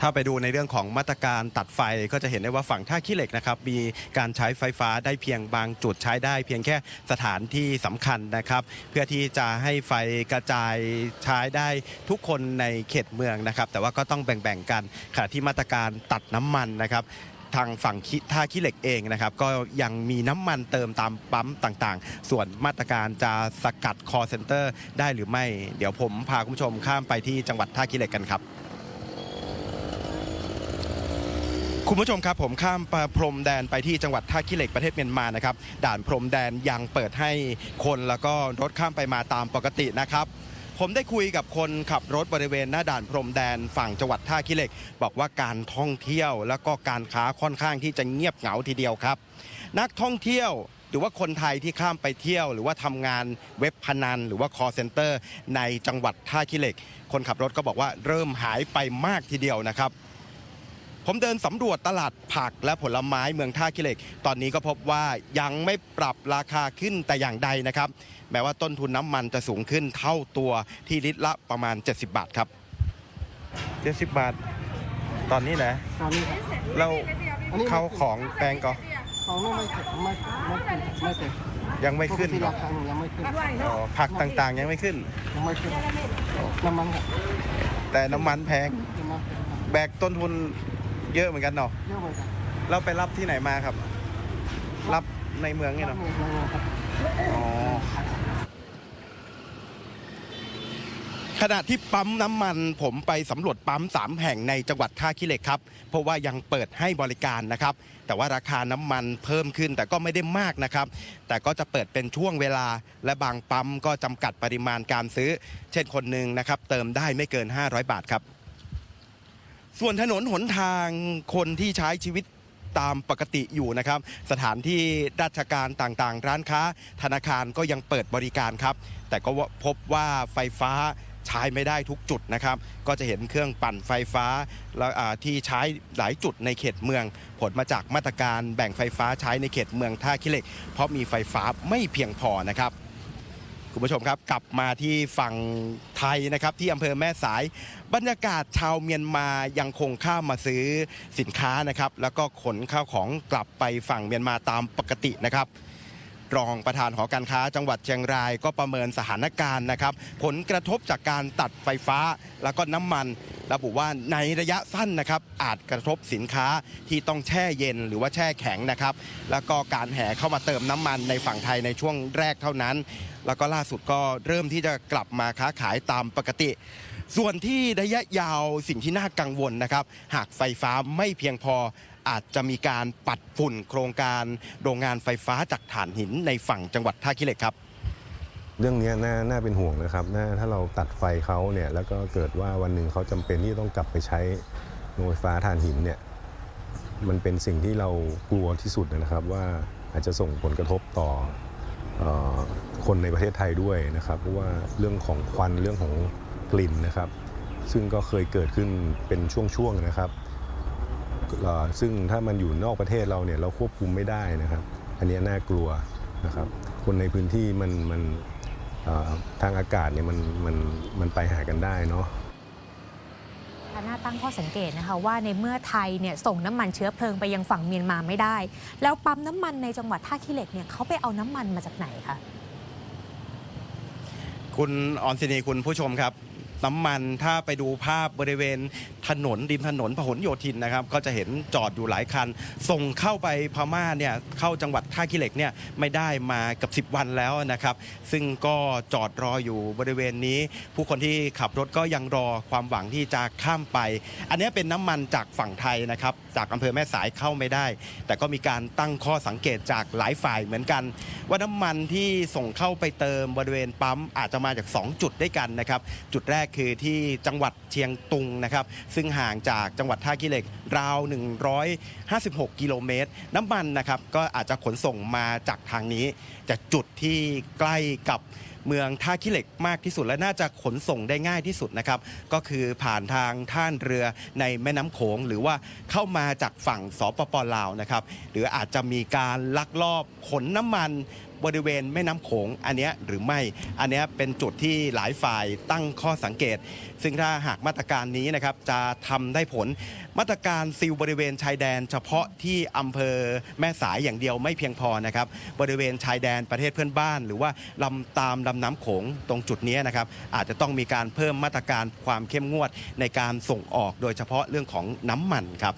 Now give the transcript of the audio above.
ถ้าไปดูในเรื่องของมาตรการตัดไฟก็จะเห็นได้ว่าฝั่งท่าขี้เหล็กนะครับมีการใช้ไฟฟ้าได้เพียงบางจุดใช้ได้เพียงแค่สถานที่สำคัญนะครับ เพื่อที่จะให้ไฟกระจายใช้ได้ทุกคนในเขตเมืองนะครับ แต่ว่าก็ต้องแบ่งๆกันขณะที่มาตรการตัดน้ำมันนะครับทางฝั่งท่าขี้เหล็กเองนะครับ ก็ยังมีน้ำมันเติมตามปั๊มต่างๆ ส่วนมาตรการจะสกัดคอเซ็นเตอร์ได้หรือไม่ เดี๋ยวผมพาคุณผู้ชมข้ามไปที่จังหวัดท่าขี้เหล็กกันครับ คุณผู้ชมครับผมข้ามพรมแดนไปที่จังหวัดท่าขี้เหล็กประเทศเมียนมานะครับด่านพรมแดนยังเปิดให้คนแล้วก็รถข้ามไปมาตามปกตินะครับผมได้คุยกับคนขับรถบริเวณหน้าด่านพรมแดนฝั่งจังหวัดท่าขี้เหล็ก บอกว่าการท่องเที่ยวแล้วก็การค้าค่อนข้างที่จะเงียบเหงาทีเดียวครับ นักท่องเที่ยวหรือว่าคนไทยที่ข้ามไปเที่ยว หรือว่าทำงานเว็บพนัน หรือว่า call center ในจังหวัดท่าขี้เหล็ก คนขับรถก็บอกว่าเริ่มหายไปมากทีเดียวนะครับ ผมเดินสำรวจตลาดผักและผลไม้เมืองท่าขี้เหล็ก ตอนนี้ก็พบว่ายังไม่ปรับราคาขึ้นแต่อย่างใดนะครับ แม้ว่าต้นทุนน้ำมันจะสูงขึ้นเท่าตัวที่ลิตรละประมาณ 70 บาทครับ 70 บาท ตอนนี้นะตอนนี้ครับเราอันนี้เข้าของแพงก็ของนี่ไม่เสร็จไม่ไม่ขึ้นไม่เสร็จยังไม่ขึ้นปกติหรอรากคายังไม่ขึ้นอ๋อผักต่างๆยังไม่ขึ้นยังไม่ขึ้นน้ำมันครับแต่น้ำมันแพงน้ำมันแพงครับแบกต้นทุน เยอะเหมือนกันเนาะเยอะเหมือนกันเราไปรับที่ไหนมาครับ รับในเมืองนี่เนาะเมืองครับอ๋อขณะที่ปั๊มน้ำมันผมไปสำรวจปั๊มสามแห่งในจังหวัดท่าขี้เหล็กครับ เพราะว่ายังเปิดให้บริการนะครับ แต่ว่าราคาน้ำมันเพิ่มขึ้นแต่ก็ไม่ได้มากนะครับ แต่ก็จะเปิดเป็นช่วงเวลา และบางปั๊มก็จำกัดปริมาณการซื้อ เช่นคนหนึ่งนะครับ เติมได้ไม่เกิน 500 บาทครับ ส่วนถนนหนทางคนที่ใช้ชีวิตตามปกติอยู่นะครับ สถานที่ราชการต่างๆ ร้านค้า ธนาคารก็ยังเปิดบริการครับ แต่ก็พบว่าไฟฟ้าใช้ไม่ได้ทุกจุดนะครับ ก็จะเห็นเครื่องปั่นไฟฟ้าแล้วที่ใช้หลายจุดในเขตเมือง ผลมาจากมาตรการแบ่งไฟฟ้าใช้ในเขตเมืองท่าขี้เหล็ก เพราะมีไฟฟ้าไม่เพียงพอนะครับ คุณผู้ชมครับกลับมาที่ฝั่งไทยนะครับที่อำเภอแม่สาย บรรยากาศชาวเมียนมายังคงข้ามมาซื้อสินค้านะครับ แล้วก็ขนข้าวของกลับไปฝั่งเมียนมาตามปกตินะครับรองประธานหอการค้าจังหวัดเชียงรายก็ประเมินสถานการณ์นะครับ ผลกระทบจากการตัดไฟฟ้าแล้วก็น้ำมันระบุว่าในระยะสั้นนะครับอาจกระทบสินค้าที่ต้องแช่เย็นหรือว่าแช่แข็งนะครับแล้วก็การแห่เข้ามาเติมน้ำมันในฝั่งไทยในช่วงแรกเท่านั้น แล้วก็ล่าสุดก็เริ่มที่จะกลับมาค้าขายตามปกติส่วนที่ระยะยาวสิ่งที่น่ากังวลนะครับ หากไฟฟ้าไม่เพียงพออาจจะมีการปัดฝุ่นโครงการโรงงานไฟฟ้าจากถ่านหินในฝั่งจังหวัดท่าขี้เหล็กครับ เรื่องนี้น่าน่าเป็นห่วงนะครับน่าถ้าเราตัดไฟเขาเนี่ยแล้วก็เกิดว่าวันหนึ่งเขาจำเป็นที่ต้องกลับไปใช้โรงไฟฟ้าถ่านหินเนี่ยมันเป็นสิ่งที่เรากลัวที่สุดนะครับว่าอาจจะส่งผลกระทบต่อออคนในประเทศไทยด้วยนะครับเพราะว่าเรื่องของควันเรื่องของกลิ่นนะครับ ซึ่งก็เคยเกิดขึ้นเป็นช่วงๆนะครับซึ่งถ้ามันอยู่นอกประเทศเราเนี่ยเราควบคุมไม่ได้นะครับ อันนี้น่ากลัวนะครับ คนในพื้นที่มันมัน ทางอากาศเนี่ยมันมันมันไปหากันได้เนาะน่าตั้งข้อสังเกตนะคะว่าในเมื่อไทยเนี่ยส่งน้ำมันเชื้อเพลิงไปยังฝั่งเมียนมาไม่ได้ แล้วปั๊มน้ำมันในจังหวัดท่าขี้เหล็กเนี่ยเขาไปเอาน้ำมันมาจากไหนคะคุณออนซินีคุณผู้ชมครับ น้ำมัน ถ้าไปดูภาพบริเวณถนนริมถนนพหลโยธินนะครับ ก็จะเห็นจอดอยู่หลายคัน ส่งเข้าไปพม่าเนี่ยเข้าจังหวัดท่าขี้เหล็กเนี่ยไม่ได้มากับ 10 วันแล้วนะครับ ซึ่งก็จอดรออยู่บริเวณนี้ ผู้คนที่ขับรถก็ยังรอความหวังที่จะข้ามไป อันนี้เป็นน้ำมันจากฝั่งไทยนะครับ จากอำเภอแม่สายเข้าไม่ได้ แต่ก็มีการตั้งข้อสังเกตจากหลายฝ่ายเหมือนกัน ว่าน้ำมันที่ส่งเข้าไปเติมบริเวณปั๊มอาจจะมาจาก 2 จุดด้วยกันนะครับ จุดแรกคือที่จังหวัดเชียงตุงนะครับ ซึ่งห่างจากจังหวัดท่าขี้เหล็กราว 156 กิโลเมตร น้ำมันนะครับก็อาจจะขนส่งมาจากทางนี้จากจุดที่ใกล้กับเมืองท่าขี้เหล็กมากที่สุดและน่าจะขนส่งได้ง่ายที่สุดนะครับ ก็คือผ่านทางท่านเรือในแม่น้ำโขง หรือว่าเข้ามาจากฝั่งสปปลาวนะครับ หรืออาจจะมีการลักลอบขนน้ำมัน บริเวณแม่น้ำโขงอันนี้หรือไม่ อันนี้เป็นจุดที่หลายฝ่ายตั้งข้อสังเกต ซึ่งถ้าหากมาตรการนี้นะครับจะทำได้ผล มาตรการซีลบริเวณชายแดน เฉพาะที่อำเภอแม่สายอย่างเดียวไม่เพียงพอนะครับบริเวณชายแดนประเทศเพื่อนบ้าน หรือว่าลำตามลำน้ำโขงตรงจุดนี้นะครับอาจจะต้องมีการเพิ่มมาตรการความเข้มงวดในการส่งออก โดยเฉพาะเรื่องของน้ำมันครับ